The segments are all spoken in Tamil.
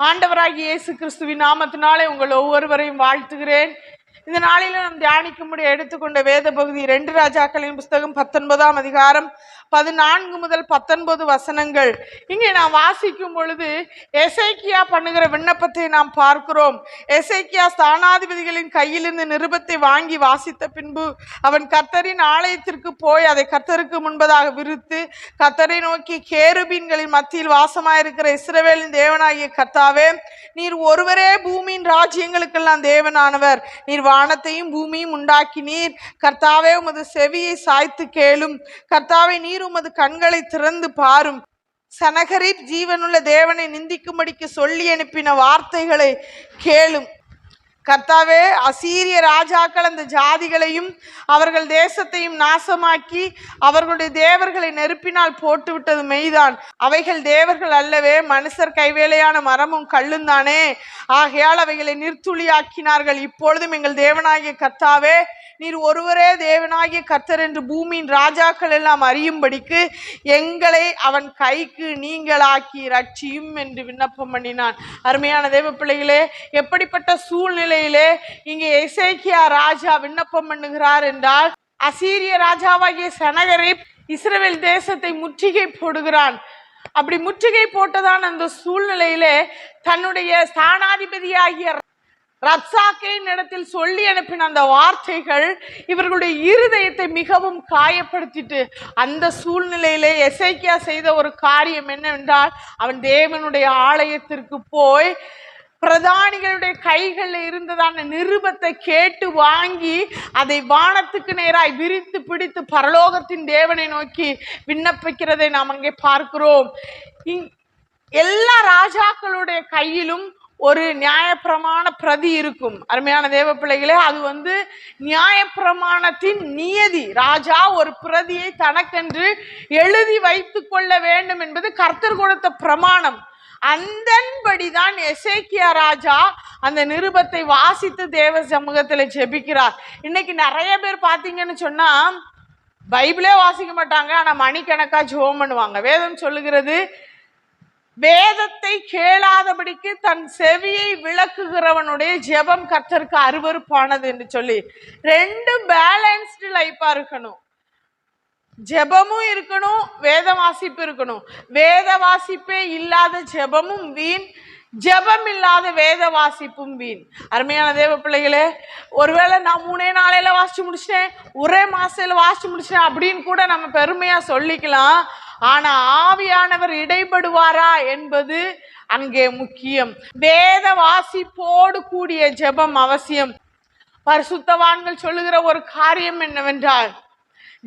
ஆண்டவராகி இயேசு கிறிஸ்துவின் நாமத்தினாலே உங்கள் ஒவ்வொருவரையும் வாழ்த்துகிறேன். இந்த நாளில நாம் தியானிக்கும்படி எடுத்துக்கொண்ட வேத பகுதி ரெண்டு ராஜாக்களின் புஸ்தகம் பத்தொன்பதாம் அதிகாரம் பதினான்கு முதல் பத்தொன்பது வசனங்கள். இங்கே நாம் வாசிக்கும் பொழுது எசைக்கியா பண்ணுகிற விண்ணப்பத்தை நாம் பார்க்கிறோம். எசைக்கியா ஸ்தானாதிபதிகளின் கையிலிருந்து நிருபத்தை வாங்கி வாசித்த பின்பு அவன் கர்த்தரின் ஆலயத்திற்கு போய் அதை கர்த்தருக்கு முன்பதாக விரித்து கர்த்தரை நோக்கி கேருபீன்களின் மத்தியில் வாசமாயிருக்கிற இஸ்ரவேலின் தேவனாகிய கர்த்தாவே நீர் ஒருவரே பூமியின் ராஜ்யங்களுக்கெல்லாம் தேவனானவர். நீர் வானத்தையும் பூமியும் உண்டாக்கினீர். கர்த்தாவே உமது செவியை சாய்த்து கேளும். கர்த்தாவை நீர் உமது கண்களை திறந்து பாரும். சனகரீப் ஜீவனுள்ள தேவனை நிந்திக்கும்படிக்கு சொல்லி அனுப்பின வார்த்தைகளை கேளும். கர்த்தாவே அசீரிய ராஜாக்கள் அந்த ஜாதிகளையும் அவர்கள் தேசத்தையும் நாசமாக்கி அவர்களுடைய தேவர்களை நெருப்பினால் போட்டுவிட்டது மெய்தான். அவைகள் தேவர்கள் அல்லவே மனுஷர் கைவேலையான மரமும் கல்லும் தானே. ஆகையால் அவைகளை நிர்த்துளியாக்கினார்கள். இப்பொழுதும் எங்கள் தேவனாகிய கர்த்தாவே நீர் ஒருவரே தேவனாகிய கர்த்தர் என்று பூமியின் ராஜாக்கள் எல்லாம் அறியும்படிக்கு எங்களை அவன் கைக்கு நீங்களாக்கி ரட்சியும் என்று விண்ணப்பம் பண்ணினான். அருமையான தேவ பிள்ளைகளே எப்படிப்பட்ட சூழ்நிலையிலே இங்கே இசைக்கியா ராஜா விண்ணப்பம் பண்ணுகிறார் என்றால் அசீரிய ராஜாவாகிய சனகரை இஸ்ரேல் தேசத்தை முற்றுகை போடுகிறான். அப்படி முற்றுகை போட்டதான் அந்த சூழ்நிலையிலே தன்னுடைய ஸ்தானாதிபதியாகிய ரப்சாக்கையின் இடத்தில் சொல்லி அனுப்பின அந்த வார்த்தைகள் இவர்களுடைய இருதயத்தை மிகவும் காயப்படுத்திட்டு அந்த சூழ்நிலையிலே எசைக்கியா செய்த ஒரு காரியம் என்னவென்றால் அவன் தேவனுடைய ஆலயத்திற்கு போய் பிரதானிகளுடைய கைகளில் இருந்ததான நிருபத்தை கேட்டு வாங்கி அதை வானத்துக்கு நேராய் விரித்து பிடித்து பரலோகத்தின் தேவனை நோக்கி விண்ணப்பிக்கிறதை நாம் அங்கே பார்க்கிறோம். எல்லா ராஜாக்களுடைய கையிலும் ஒரு நியாயப்பிரமாண பிரதி இருக்கும். அருமையான தேவ பிள்ளைகளே அது வந்து நியாயப்பிரமாணத்தின் நியதி. ராஜா ஒரு பிரதியை தனக்கென்று எழுதி வைத்து கொள்ள வேண்டும் என்பது கர்த்தர் கொடுத்த பிரமாணம். அந்தன்படிதான் எசேக்கியா ராஜா அந்த நிருபத்தை வாசித்து தேவ சமூகத்தில் ஜெபிக்கிறார். இன்னைக்கு நிறைய பேர் பார்த்தீங்கன்னு சொன்னா பைபிளே வாசிக்க மாட்டாங்க. ஆனா மணிக்கணக்கா ஜோம் பண்ணுவாங்க. வேதம் சொல்லுகிறது வேதத்தை கேளாதபடிக்கு தன் செவியை விளக்குகிறவனுடைய ஜெபம் கர்த்தருக்கு அருவறுப்பானது என்று சொல்லி ரெண்டு பேலன்ஸ்டு லைஃபா இருக்கணும். ஜெபமும் இருக்கணும் வேத வாசிப்பு இருக்கணும். வேத வாசிப்பே இல்லாத ஜெபமும் வீண் ஜெபம் இல்லாத வேத வாசிப்பும் வீண். அருமையான தேவ பிள்ளைகளே ஒருவேளை நான் மூணே நாளையில வாசிச்சு முடிச்சிட்டேன் ஒரே மாசத்துல வாசிச்சு முடிச்சிட்டேன் அப்படின்னு கூட நம்ம பெருமையா சொல்லிக்கலாம். ஆனா ஆவியானவர் இடைபடுவாரா என்பது அங்கே முக்கியம். வேத வாசிப்போடு கூடிய ஜெபம் அவசியம். பரிசுத்தவான்கள் சொல்லுகிற ஒரு காரியம் என்னவென்றால்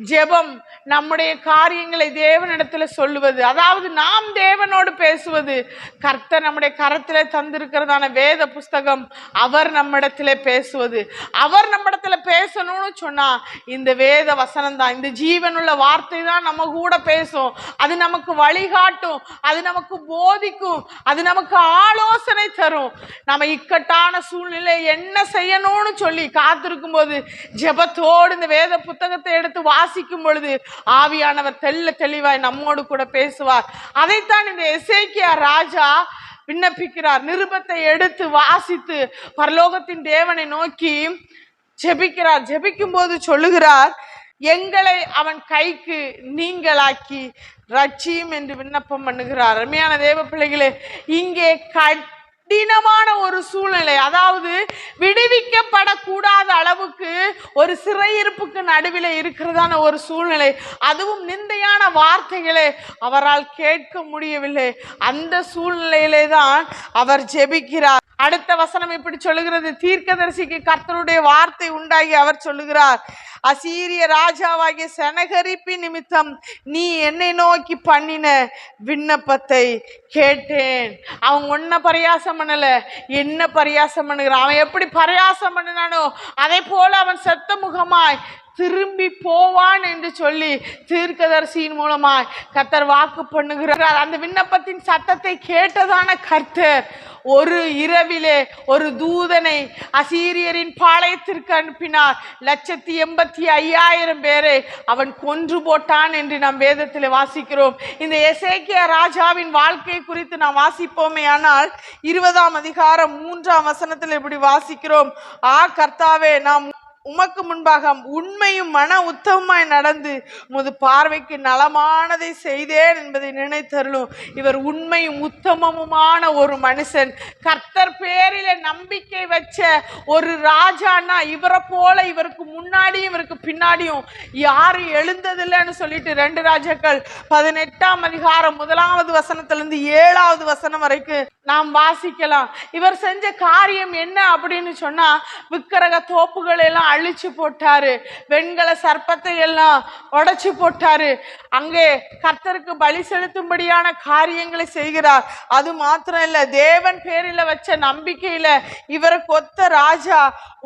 ஜெபம் நம்முடைய காரியங்களை தேவனிடத்துல சொல்லுவது அதாவது நாம் தேவனோடு பேசுவது. கர்த்தர் நம்முடைய கரத்தில் தந்திருக்கிறதான வேத புஸ்தகம் அவர் நம்மிடத்துல பேசுவது. அவர் நம்மிடத்துல பேசணும்னு சொன்னா இந்த வேத வசனம் தான் இந்த ஜீவனுள்ள வார்த்தை தான் நம்ம கூட பேசும். அது நமக்கு வழிகாட்டும் அது நமக்கு போதிக்கும் அது நமக்கு ஆலோசனை தரும். நம்ம இக்கட்டான சூழ்நிலை என்ன செய்யணும்னு சொல்லி காத்திருக்கும் போது ஜெபத்தோடு இந்த வேத புத்தகத்தை எடுத்து வாசிக்கும் பொழுது ஆவியானவர் தெள்ள தெளிவாய் நம்மோடு கூட பேசுவார். அதைத்தான் இந்த எசேக்கியா ராஜா விண்ணப்பிக்கிறார். நிருபத்தை எடுத்து வாசித்து பரலோகத்தின் தேவனை நோக்கி ஜெபிக்கிறார். ஜெபிக்கும் போது சொல்லுகிறார் எங்களை அவன் கைக்கு நீங்களாக்கி ரட்சியும் என்று விண்ணப்பம் பண்ணுகிறார். அருமையான தேவ பிள்ளைகளே இங்கே கடினமான ஒரு சூழ்நிலை. அதாவது விடுவிக்கப்படக்கூடாத அளவுக்கு ஒரு சிறையிருப்புக்கு நடுவில் இருக்கிறதான ஒரு சூழ்நிலை. அதுவும் நிந்தையான வார்த்தைகளை அவரால் கேட்க முடியவில்லை. அந்த சூழ்நிலையிலே தான் அவர் ஜெபிக்கிறார். அடுத்த வசனம் இப்படி சொல்லுகிறது. தீர்க்கதரிசிக்கு கர்த்தருடைய வார்த்தை உண்டாகி அவர் சொல்லுகிறார். அசீரிய ராஜாவாகிய செனகரிப்பி நிமித்தம் நீ என்னை நோக்கி பண்ணின விண்ணப்பத்தை கேட்டேன். அவன் ஒன்ன பரியாசம் பண்ணல. என்ன பரியாசம் பண்ணுகிறான்? அவன் எப்படி பரியாசம் பண்ணினானோ அதே போல அவன் செத்த முகமாய் திரும்பி போவான் என்று சொல்லி தீர்க்கதரிசியின் மூலமாய் கர்த்தர் வாக்கு பண்ணுகிறார். அந்த விண்ணப்பத்தின் சத்தத்தை கேட்டதான கர்த்தர் ஒரு இரவிலே ஒரு தூதனை அசீரியரின் பாளையத்திற்கு அனுப்பினார். லட்சத்தி எண்பத்தி ஐயாயிரம் பேரை அவன் கொன்று போட்டான் என்று நாம் வேதத்தில் வாசிக்கிறோம். இந்த எசேக்கிய ராஜாவின் வாழ்க்கை குறித்து நாம் வாசிப்போமே ஆனால் இருபதாம் அதிகாரம் மூன்றாம் வசனத்தில் இப்படி வாசிக்கிறோம். ஆ கர்த்தாவே நாம் உமக்கு முன்பாக உண்மையும் மன உத்தமமாய் நடந்து உமது பார்வைக்கு நலமானதை செய்தேன் என்பதை நினைத்தருளும். இவர் உண்மையும் உத்தமமுமான ஒரு மனுஷன். கர்த்தர் பேரில நம்பிக்கை வச்ச ஒரு ராஜான்னா இவரை போல இவருக்கு முன்னாடியும் இவருக்கு பின்னாடியும் யாரும் எழுந்ததில்லைன்னு சொல்லிட்டு ரெண்டு ராஜாக்கள் பதினெட்டாம் அதிகாரம் முதலாவது வசனத்திலிருந்து ஏழாவது வசனம் வரைக்கும் நாம் வாசிக்கலாம். இவர் செஞ்ச காரியம் என்ன அப்படின்னு சொன்னா விக்கிரக தோப்புகள் எல்லாம் அழிச்சு போட்டாரு. வெண்கல சர்ப்பத்தை எல்லாம் உடைச்சு போட்டாரு. அங்கே கர்த்தருக்கு பலி செலுத்தும்படியான காரியங்களை செய்கிறார். அது மாத்திரம் இல்ல தேவன் பேரில் வச்ச நம்பிக்கையில இவருக்கு ஒத்த ராஜா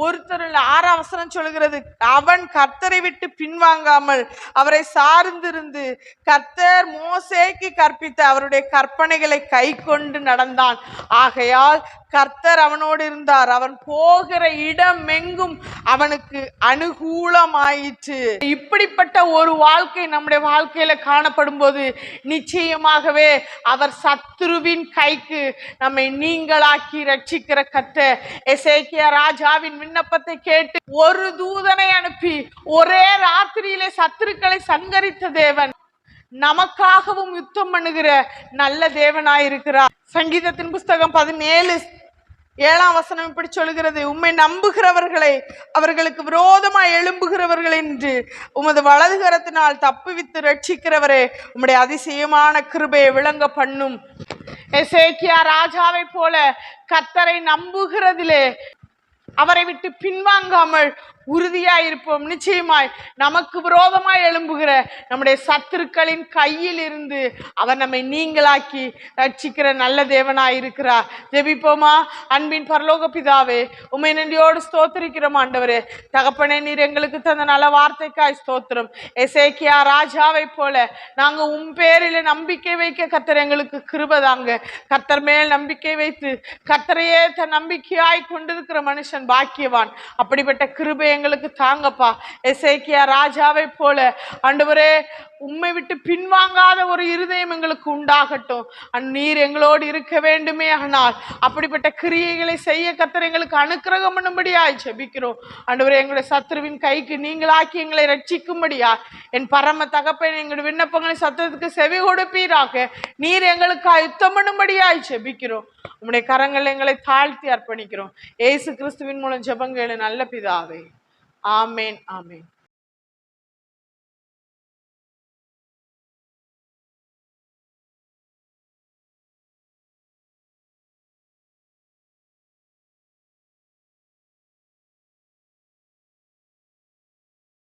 ஒருத்தர் இல்ல ஆறாம் சொல்கிறது அவன் கர்த்தரை விட்டு பின்வாங்காமல் அவரை சார்ந்திருந்து கர்த்தர் மோசேக்கு கற்பித்த அவருடைய கற்பனைகளை கை கொண்டு நடந்தான். ஆகையால் கர்த்தர் அவனோடு இருந்தார். அவன் போகிற இடம் எங்கும் அவனுக்கு அனுகூலமாயிற்று. இப்படிப்பட்ட ஒரு வாழ்க்கை நம்முடைய வாழ்க்கையில காணப்படும் போது நிச்சயமாகவே அவர் சத்ருவின் கைக்கு நம்மை நீங்களாக்கி ரட்சிக்கிற கத்த எசேக்கியா ராஜாவின் விண்ணப்பத்தை கேட்டு ஒரு தூதனை அனுப்பி ஒரே ராத்திரியிலே சத்துருக்களை சங்கரித்த தேவன் நமக்காகவும் யுத்தம் பண்ணுகிற நல்ல தேவனாயிருக்கிறார். சங்கீதத்தின் புஸ்தகம் பதினேழு ஏழாம் வசனம் இப்படி சொல்கிறது உம்மை நம்புகிறவர்களை அவர்களுக்கு விரோதமாய் எழும்புகிறவர்கள் என்று. உமது வலதுகரத்தினால் தப்புவித்து ரட்சிக்கிறவரே உம்முடைய அதிசயமான கிருபையை விளங்க பண்ணும். எசேக்கியா ராஜாவை போல கத்தரை நம்புகிறதிலே அவரை விட்டு பின்வாங்காமல் உறுதியா இருப்போம் நிச்சயமாய் நமக்கு விரோதமாய் எழும்புகிற நம்முடைய சத்துருக்களின் கையில் இருந்து அவர் நம்மை நீங்களாக்கி ரட்சிக்கிற நல்ல தேவனாய் இருக்கிறார். ஜெபிப்போமா? அன்பின் பரலோக பிதாவே உமை நன்றியோடு ஸ்தோத்திரிக்கிறோம் ஆண்டவரே. தகப்பனே நீர் எங்களுக்கு தந்த நல்ல வார்த்தைக்காய் ஸ்தோத்திரம். எசேக்கியா ராஜாவை போல நாங்க உன் பேரில் நம்பிக்கை வைக்க கத்தர் எங்களுக்கு கிருபதாங்க கத்தர் மேல் நம்பிக்கை வைத்து கத்தரையே தன் நம்பிக்கையாய் கொண்டிருக்கிற மனுஷன் பாக்கியவான். அப்படிப்பட்ட கிருபை எங்களுக்கு தாங்கப்பா. எசேக்கியா ராஜாவை போல. ஆண்டவரே உண்மை விட்டு பின்வாங்காத ஒரு இருதயம் எங்களுக்கு உண்டாகட்டும். அந் நீர் எங்களோடு இருக்க வேண்டுமே ஆனால் அப்படிப்பட்ட கிரியைகளை செய்ய கத்தர் எங்களுக்கு அனுக்கிரகம் பண்ணும்படியாய் ஜெபிக்கிறோம். ஆண்டவரே எங்களுடைய சத்ருவின் கைக்கு நீங்களாக்கி எங்களை ரட்சிக்கும்படியா என் பரம தகப்பன் எங்களுடைய விண்ணப்பங்களை சத்தத்துக்கு செவி கொடுப்பீராக. நீர் எங்களுக்கு யுத்தம் பண்ணும்படியாய் ஜெபிக்கிறோம். உம்முடைய கரங்கள் எங்களை தாழ்த்தி அர்ப்பணிக்கிறோம். ஏசு கிறிஸ்துவின் மூலம் ஜெபங்கள் நல்ல பிதாவே. ஆமேன் ஆமேன்